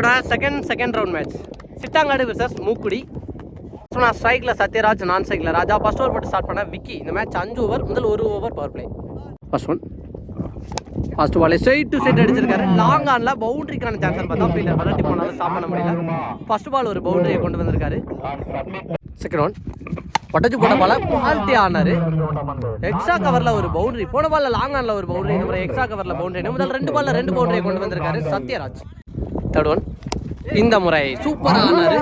ஐபிஎல்லோட second second round match சித்தாங்காடு versus Mookkudi. So நான் ஸ்ட்ரைக்கில் சத்யராஜ் நான் ஸ்ட்ரைக்கில் ராஜா. ஃபஸ்ட் ஓவர் போட்டு ஸ்டார்ட் பண்ண விக்கி. இந்த மேட்ச் அஞ்சு ஓவர் முதல் ஒரு over power play first one first ball straight to set அடிச்சிருக்காரு. லாங் ஆனில் பவுண்டரிக்கான சான்ஸ் பார்த்தா ஃபீல்டர் விரட்டி போனாலும் ஸ்டாப் பண்ண முடியல. ஃபர்ஸ்ட் பால் ஒரு பவுண்டரியை கொண்டு வந்திருக்காரு. செகண்ட் ஒன் பட்டச்சு போட்ட பால குவாலிட்டி ஆனாரு. எக்ஸ்ட்ரா கவர்ல ஒரு பவுண்டரி போன பால்ல லாங் ஆன்ல ஒரு பவுண்டரி இந்த மாதிரி எக்ஸ்ட்ரா கவர்ல பவுண்டரி முதல் ரெண்டு பால்ல ரெண்டு பவுண்டரியை கொண்டு வந்திருக்காரு சத்யராஜ். தேர்ட் ஒன் இந்த முறை சூப்பரா ஆனாரு.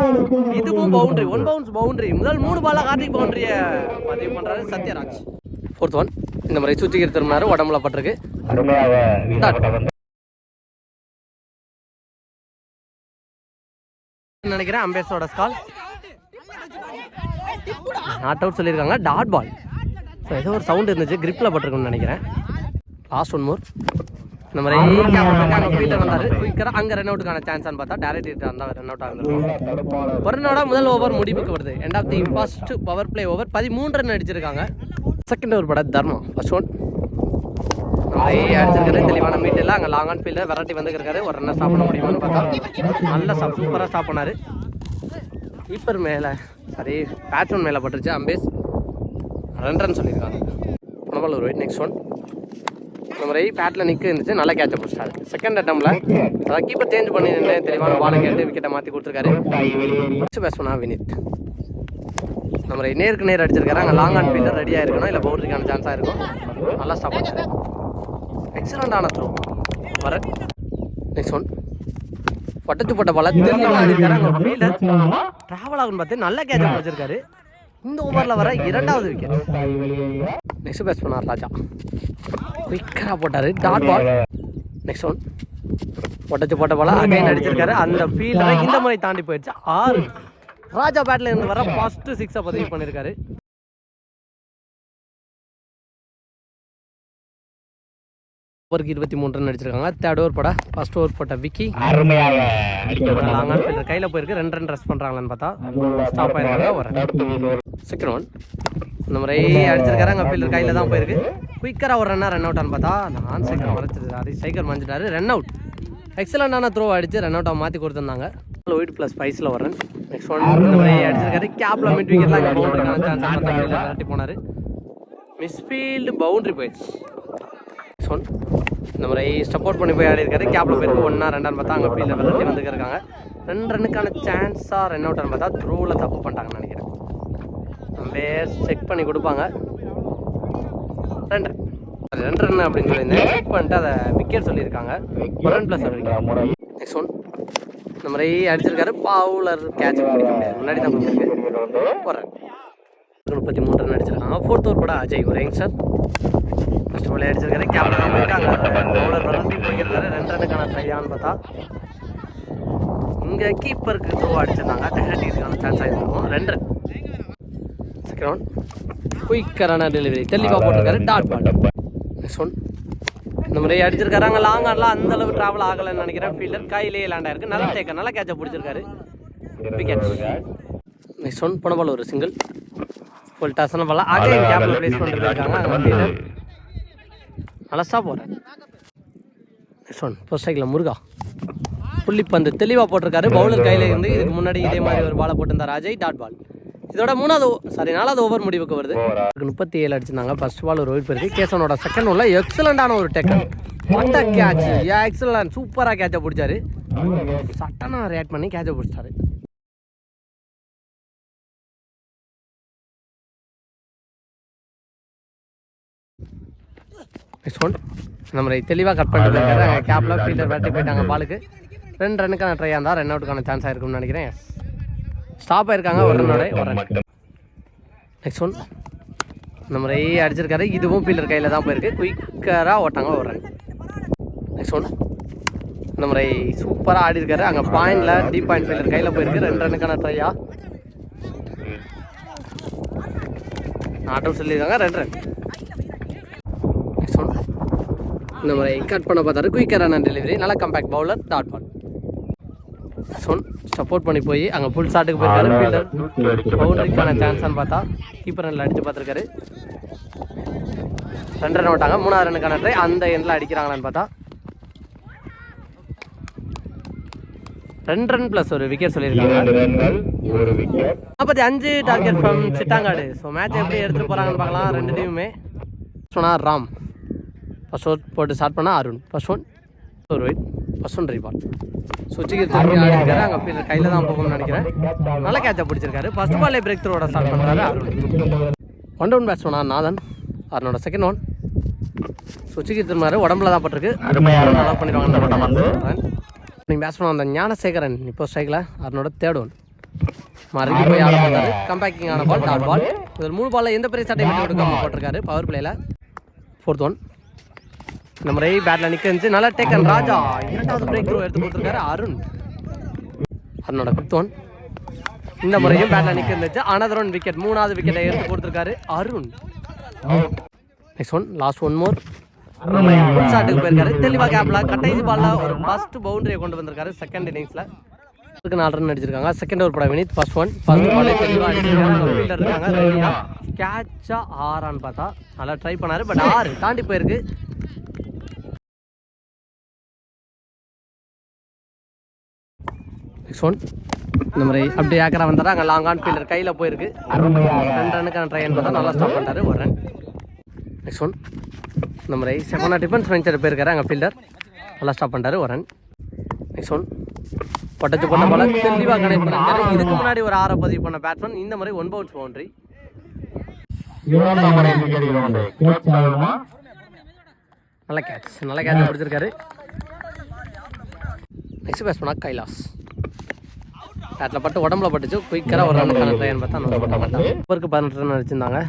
இதுவும் பவுண்டரி ஒன் பவுன்ஸ் பவுண்டரி முதல் மூணு பால்ல கார்த்திக் பவுண்டரிய பதிவு பண்றாரு சத்யராஜ். ஃபோர்த் ஒன் இந்த முறை சுத்திக்கிட்டு திரும்பினாரு. உடம்புல பட்டிருக்கு. நினைக்கிறேன் அம்பேஸோட ஸ்கால் நாட் அவுட் சொல்லியிருக்காங்க. டாட் பால் ஸோ ஏதோ ஒரு சவுண்ட் இருந்துச்சு. கிரிப்பில் பட்டிருக்குன்னு நினைக்கிறேன். லாஸ்ட் ஒன் மோர் மாதிரி ஃபீல்டர் வந்தார். குயிக்கராக அங்கே ரன் அவுட்டுக்கான சான்ஸ்னு பார்த்தா டேரக்ட் ஹிட் இருந்தால் ரன் அவுட் ஆகிருக்கும் வருணோட முதல் ஓவர் முடிவுக்கு வருது. End of the first power play over பதிமூன்று ரன் அடிச்சிருக்காங்க. செகண்ட் ஓவர் பட தர்மம். ஃபர்ஸ்ட் ஒன் அடிச்சிருக்காரு. தெளிவான மீட்டில் அங்கே லாங் ஆன் ஃபீல்டர் வெரைட்டி வந்துருக்காரு ஒரு ரன்னை ஸ்டாப் பண்ண முடியுமான்னு பார்த்தா நல்ல சூப்பராக ஸ்டாப் பண்ணார் கீப்பர் மேலே சரி பேட்ஸ்மேன் மேலே பட்டுருச்சு. அம்பேஸ். ரன் ரன் சொல்லியிருக்காங்க. ஒரு வெயிட் நெக்ஸ்ட் ஒன் இந்த முறை பேட்டில் நிற்க இருந்துச்சு. நல்லா கேட்ச பிடிச்சாரு செகண்ட் அட்டம்ல அதான் கீப்பர் சேஞ்ச் பண்ணி நின்று தெளிவான பாலை கேட்டு விக்கெட்டை மாற்றி கொடுத்துருக்காரு. பேட்ஸ்மனா வினித். முறை நேருக்கு நேர் அடிச்சிருக்காரு. அங்கே லாங் ஆன் ஃபீல்டர் ரெடியாக இருக்கணும் இல்லை பவுண்டரிக்கான சான்ஸாக இருக்கும். நல்லா ஸ்டாப் பண்ணாரு எக்ஸலண்டான த்ரோ வர. நெக்ஸ்ட் ஒன் பட்டத்து போட்ட பால அடிச்சாரு அங்கே ஃபீல்டர் ட்ராவல் ஆகுன்னு பார்த்து நல்ல கேட்ச் பிடிச்சிருக்காரு. இந்த ஓவரில் வர இரண்டாவது விக்கெட் நெக்ஸ்ட் பேட்ஸ் பண்ணார் ராஜா. குயிக்கராக போட்டார். டாட் பால் நெக்ஸ்ட் ஒன் ஒட்டச்சு போட்ட பால அகைன் அடிச்சிருக்காரு அந்த ஃபீல்டரை இந்த முறை தாண்டி போயிடுச்சு. ஆறு. ராஜா பேட்ல இருந்து வர ஃபர்ஸ்ட் சிக்ஸை பதிவு பண்ணியிருக்காரு ஓவருக்கு இருபத்தி மூணு ரன் அடிச்சிருக்காங்க தேர்ட் ஓவர் போட ஃபர்ஸ்ட் ஓவர் போட்ட விக்கி. லாங் ஆன் கையில் போயிருக்கு. ரெண்டு ரன் ரெஸ்ட் பண்ணுறாங்களான்னு பார்த்தா ஸ்டாப் ஆயிருக்காங்க ஒரு செகண்ட் ஒன் இந்த முறை அடிச்சிருக்காரு அங்கே ஃபீல்டர் கையில் தான் போயிருக்கு. குயிக்கராக ஒரு ரன்னாக ரன் அவுட்டான்னு பார்த்தா நான் சைக்கிள் மறைச்சிருக்காரு சைக்கிள் மறைஞ்சிட்டாரு. ரன் அவுட் எக்ஸலண்டான த்ரோ அடிச்சு ரன் அவுட்டாக மாற்றி கொடுத்துருந்தாங்க. ஒயிட் ப்ளஸ் ஸ்பைஸில் வரேன் நெக்ஸ்ட் ஒன் இந்த முறை அடிச்சிருக்காரு. கேப்ல மிட் விக்கெட்லாம் அங்கே பவுண்டரிக்கான சான்ஸ் விரட்டி போனார். மிஸ்ஃபீல்டு பவுண்ட்ரி போயிடுச்சு. நெக்ஸ்ட் ஒன் இந்த முறை சப்போர்ட் பண்ணி போய் ஆடி இருக்காரு கேப்ல போயிருக்கு. ஒன்றா ரெண்டான்னு பார்த்தா அங்கே ஃபீல்டில் விரட்டி வந்துருக்காங்க ரெண்டு ரன்னுக்கான சான்ஸாக ரன் அவுட்டான்னு பார்த்தா த்ரோவில் தப்பு பண்ணிட்டாங்கன்னு நினைக்கிறேன். அப்படியே செக் பண்ணி கொடுப்பாங்க. ரெண்டு. ரன் ரெண்டு ரன் அப்படின்னு சொல்லியிருந்தேன் செக் பண்ணிட்டு அதை விக்கெட் சொல்லியிருக்காங்க. ஒரு ரன் ப்ளஸ் நெக்ஸ்ட் ஒன் இந்த மாதிரி அடிச்சிருக்காரு. பவுலர் கேட்ச் பிடிக்க முடியாது. முன்னாடி தான் கொடுத்துருக்கு ஒரு ரன் முப்பத்தி மூணு ரன் அடிச்சிருக்காங்க. ஃபோர்த் ஓவர் கூட அஜய் ஒரு யங்ஸ்டர் ஃபஸ்ட் பால் அடிச்சிருக்காரு. கேப்டன் போயிருக்காங்க. பவுலர் வளர்ந்து போயிருக்காரு. ரெண்டு ரன்னுக்கான ட்ரையான்னு பார்த்தா. இங்கே கீப்பருக்கு த்ரோ அடிச்சிருந்தாங்க. டெஹட்டிக்கான சான்ஸ் ஆகிருக்கும் ரெண்டு. ஒன் குயிக்கரான டெலிவரி தெளிவாக போட்டிருக்காரு டாட் பால் நெக்ஸ்ட் ஒன் இந்த முறை அடிச்சிருக்காரு அங்கே லாங் ஆடலாம் அந்த அளவு ட்ராவல் ஆகலைன்னு நினைக்கிறேன். ஃபீல்டர் கையிலேயே லேண்ட் ஆயிருக்கு. நல்லா டேக்க நல்லா கேட்ச பிடிச்சிருக்காரு. விக்கெட் நெக்ஸ்ட் ஒன் போன பால் ஒரு சிங்கிள் ஃபுல் டசன பால் அகைன் கேப்ல ப்ளேஸ் பண்ணிட்டு இருக்காங்க நல்லா போகிறேன் நெக்ஸ்ட் ஒன் ஃபர்ஸ்ட் ஸ்ட்ரைக்கில் முருகா. புள்ளிப்பந்து தெளிவாக போட்டிருக்காரு. பவுலர் கையில இருந்து இதுக்கு முன்னாடி இதே மாதிரி ஒரு பாலை போட்டிருந்தார் அஜய். டாட் பால் இதோட மூணாவது சாரி நாலாவது ஓவர் முடிவுக்கு வருது. முப்பத்தி ஏழு அடிச்சிருந்தாங்க. ஃபர்ஸ்ட் பால் ரோஹித் ஒயிட் போயிருக்கு கேசவனோட செகண்ட் ஒன்ல எக்ஸலண்டான ஒரு டெக்கன் வாட்ட கேட்ச் எக்ஸலண்ட் சூப்பராக கேட்சை பிடிச்சாரு. சட்டனாக ரியாக்ட் பண்ணி கேட்சை பிடிச்சாரு நெக்ஸ்ட் ஒன் நம்ம தெளிவாக கட் பண்ணிட்டு கேப்பில் ஃபீல்டர் பேட்டி போயிட்டாங்க. பாலுக்கு ரெண்டு ரன்னுக்கான ட்ரை இருந்தால் ரன் அவுட்டுக்கான சான்ஸ் ஆயிருக்கும்னு நினைக்கிறேன். ஸ்டாப் ஆயிருக்காங்க ஒரு ரன் நெக்ஸ்ட் ஒன் இந்த முறை அடிச்சிருக்காரு இதுவும் ஃபீல்டர் கையில் தான் போயிருக்கு. குயிக்கராக ஓட்டாங்க ரன் நெக்ஸ்ட் ஒன் இந்த முறை சூப்பராக ஆடி இருக்காரு அங்கே பாயிண்டில் டீப் பாயிண்ட் ஃபீல்டர் கையில் போயிருக்கு. ரெண்டு ரன்னுக்கான ட்ரையா நாட் அவுட் சொல்லியிருக்காங்க ரெண்டு ரன். நெக்ஸ்ட் ஒன் இந்த முறை கட் பண்ண பார்த்தாரு. குயிக்கரான டெலிவரி நல்லா compact bowler dot ball one support பண்ணி போய் அங்கே ஃபுல் ஷாட்டுக்கு போயிருக்காரு ஃபீல்டர் பவுண்டரிக்கான சான்ஸ்னு பார்த்தா கீப்பர் ரன்ல அடிச்சு பார்த்துருக்காரு. ரெண்டு ரன் விட்டாங்க. மூணாவது ரனுக்கான ட்ரை அந்த எண்ணில் அடிக்கிறாங்களான்னு பார்த்தா ரெண்டு ரன் ப்ளஸ் ஒரு விக்கெட் சொல்லியிருக்காங்க. நாற்பத்தி அஞ்சு target from Chittangadu. So match எப்படி எடுத்துகிட்டு போகிறாங்கன்னு பார்க்கலாம். ரெண்டு டீமுமே சொன்னால் ராம். ஃபர்ஸ்ட் போட்டு ஸ்டார்ட் பண்ணால் அருண். ஃபர்ஸ்ட் ஒன் ஒரு வெயிட் ஃபர்ஸ்ட் ஒன் ரீபால் சுச்சிக்கு திரும்பி ஆடிருக்காரு அங்கே பின்னர் கையில் தான் போகும்னு நினைக்கிறேன். நல்ல கேட்சை பிடிச்சிருக்காரு. ஃபர்ஸ்ட் பாலே பிரேக் த்ரூவோட ஸ்டார்ட் பண்ணுறாரு அருண். ஒன் டவுன் பேட்ஸ்மேனா நாதன். அருணோட செகண்ட் ஒன் சுச்சிக்கு திரும்பாரு உடம்புல தான் பட்டிருக்கு. நல்லா பண்ணிடுவாங்க நீங்கள் பேட்ஸ்மேன் அந்த ஞானசேகரன் இப்போ ஸ்ட்ரைக்கில் அவனோட தேர்ட் ஒன் மறுபடி போய் ஆட பார்த்தாரு. கம்பேக்கிங் ஆன பால் டாட் பால் இதில் மூணு பால்ல எந்த பெரிய சட்டை விட்டு கொடுக்காம போட்டிருக்காரு. பவர் பிளேல ஃபோர்த் ஒன் இந்த முறை பேட்டில் நிற்க இருந்துச்சு நல்லா டேக்கன் ராஜா. இரண்டாவது பிரேக் த்ரூ எடுத்து கொடுத்துருக்காரு அருண். அருணோட ஃபிஃப்த் ஒன் இந்த முறையும் பேட்டில் நிற்க இருந்துச்சு அனதர் ஒன் விக்கெட் மூணாவது விக்கெட்டை எடுத்து கொடுத்துருக்காரு Arun. Next one last one more ஷாட்டுக்கு போயிருக்காரு. தெளிவாக கேப்ல கடைசி பால்ல ஒரு ஃபர்ஸ்ட் பவுண்டரியை கொண்டு வந்திருக்காரு செகண்ட் இன்னிங்ஸ்ல இதுக்கு நாலு ரன் அடிச்சிருக்காங்க. செகண்ட் ஓவர் பட வினித் ஃபர்ஸ்ட் ஒன் ஃபர்ஸ்ட் பாலே தெளிவாக ஃபீல்டர் இருக்காங்க. ரெடியா கேட்சா ஆறான்னு பார்த்தா நல்லா ட்ரை பண்ணாரு. பட் ஆறு தாண்டி போயிருக்கு. நெக்ஸ்ட் ஒன் இந்த மாதிரி அப்படியே ஏக்கரா வந்தாரா அங்கே லாங் ஆன் ஃபீல்டர் கையில் போயிருக்கு. ரெண்டு ரன்னுக்கான ட்ரை பார்த்தா நல்லா ஸ்டாப் பண்ணிட்டாரு. ஒரு ரன் நெக்ஸ்ட் ஒன் இந்த மாதிரி செவனா டிஃபென்ஸ் வெஞ்சர் போயிருக்காரு. அங்கே ஃபீல்டர் நல்லா ஸ்டாப் பண்ணிட்டாரு. ஒரு ரன் நெக்ஸ்ட் ஒன் பட்டச்சு பண்ண போல தெளிவாக கனெக்ட் பண்ணிருக்காரு இதுக்கு முன்னாடி ஒரு ஆறை பதிவு பண்ண பேட்ஸ்மேன் இந்த மாதிரி ஒன் பவுன்ஸ் பவுண்டரி நல்ல கேட்ச் நல்ல கேட்ச் பிடிச்சிருக்காரு. நெக்ஸ்ட் பேட்ஸ்மேனா கைலாஸ் பேட்டில் பட்டு உடம்புல பட்டுச்சு. குயிக்கராக ஒரு ரன்னுக்கான ட்ரைன்னு பார்த்தா நல்லா பண்ண மாட்டாங்க ஓவருக்கு பதினெட்டு ரன் அடிச்சிருந்தாங்க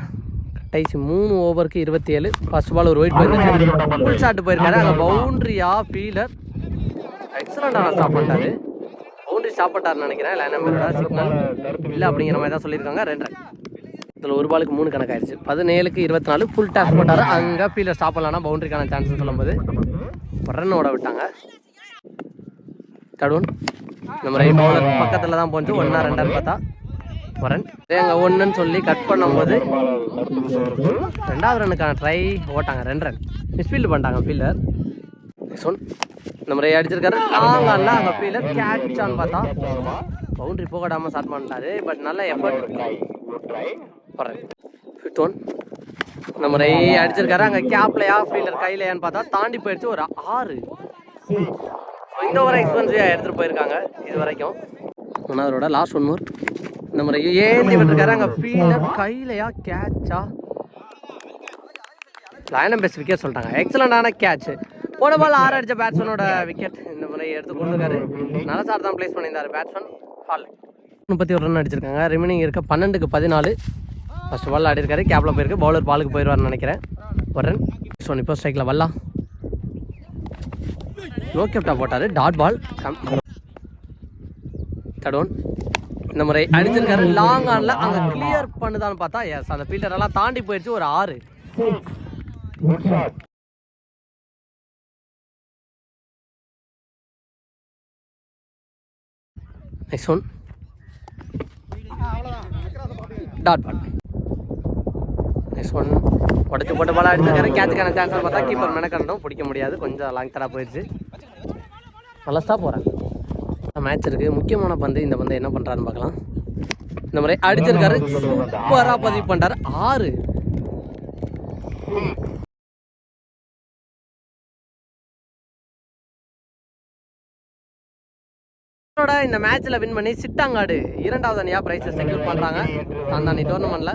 கடைசி மூணு ஓவருக்கு இருபத்தி ஏழு ஃபர்ஸ்ட் பால் ஒரு ஒயிட் போயிருந்துச்சு ஃபுல் ஷாட் போயிருக்காரு. அங்கே பவுண்ட்ரியா ஃபீலர் எக்ஸலண்டான ஸ்டாப் பண்ணிட்டாரு. பவுண்டரி ஸ்டாப் பண்ணிட்டாருன்னு நினைக்கிறேன். லைன் நம்பரோட சிக்னல் இல்லை அப்படிங்கிற மாதிரி தான் சொல்லியிருக்காங்க. ரெண்டு இதில் ஒரு பாலுக்கு மூணு கணக்காயிருச்சு பதினேழுக்கு இருபத்தி நாலு ஃபுல் டாஸ் போட்டாரு. அங்கே ஃபீல்டர் ஸ்டாப் பண்ணலாம்னா பவுண்டரிக்கான சான்ஸ் சொல்லும்போது. ஒரு ரன் ஓட விட்டாங்க. தடுவன் நம்ம ரைட் பக்கத்தில் தான் போச்சு. ஒன்றா ரெண்டான்னு பார்த்தா வரன். அங்கே ஒன்றுன்னு சொல்லி கட் பண்ணும்போது ரெண்டாவது ரன்னுக்கான ட்ரை ஓட்டாங்க. ரெண்டு ரன் மிஸ்ஃபீல்டு பண்ணிட்டாங்க ஃபீல்டர் சொன் இந்த மாதிரி அடிச்சிருக்காரு. லாங் ஆன்ல அங்கே ஃபீல்டர் கேட்சான்னு பார்த்தா பவுண்டரி போகடாமல் ஸ்டார்ட் பண்ணிட்டாரு. பட் நல்ல எஃபர்ட் ஃபிஃப்த் ஒன் இந்த முறை அடிச்சிருக்காரு. அங்கே கேப்லையா ஃபீல்டர் கையிலையான்னு பார்த்தா தாண்டி போயிடுச்சு. ஒரு ஆறு. இந்த ஒரு எக்ஸ்பென்சிவாக எடுத்துகிட்டு போயிருக்காங்க இது வரைக்கும் ஒன்றாவதோட லாஸ்ட் ஒன் மோர் இந்த முறை ஏந்தி விட்டுருக்காரு. அங்கே ஃபீல்டர் கையிலையா கேட்சா லயனம் பெஸ்ட் விக்கெட் சொல்லிட்டாங்க. எக்ஸலண்டான கேட்ச் போன பால் ஆறு அடிச்ச பேட்ஸ்மேனோட விக்கெட் இந்த முறை எடுத்து கொடுத்துருக்காரு. நல்ல சார் தான் ப்ளேஸ் பண்ணியிருந்தாரு பேட்ஸ்மேன் ஹால் முப்பத்தி ஒரு ரன் அடிச்சிருக்காங்க. ரிமைனிங் இருக்க பன்னெண்டுக்கு பதினாலு. ஃபர்ஸ்ட் பால் ஆடி இருக்காரு கேப்ல போயிருக்கு. பவுலர் பாலுக்கு போயிடுவார்னு நினைக்கிறேன். ஒரு ரன் ஸோ இப்போ ஸ்ட்ரைக்கில் வரலாம். லோ கேப்டா போட்டார். Dot ball. தடோன். இந்த முறை அடிச்சிருக்காரு. லாங் ஆன்ல அங்கே கிளியர் பண்ணுதான்னு பார்த்தா எஸ் அந்த ஃபீல்டர் எல்லாம் தாண்டி போயிடுச்சு ஒரு ஆறு. Next one dot ball next one உடச்சு போட்டு பால் அடிச்சிருக்காரு கேட்சுக்கான சான்ஸ் பார்த்தா கீப்பர் மெனக்கண்டும் பிடிக்க முடியாது. கொஞ்சம் லாங் தராக போயிடுச்சு நல்லா ஸ்டாப் போகிறேன் மேட்ச் இருக்குது முக்கியமான பந்து இந்த பந்து என்ன பண்ணுறாருன்னு பார்க்கலாம். இந்த முறை அடிச்சிருக்காரு. சூப்பராக பதிவு பண்ணுறாரு ஆறு. இந்த மேட்ச்சில் வின் பண்ணி சிட்டாங்காடு இரண்டாவது அணியாக ப்ரைஸை செக்யூர் பண்ணுறாங்க தாந்தானி டோர்னமெண்ட்டில்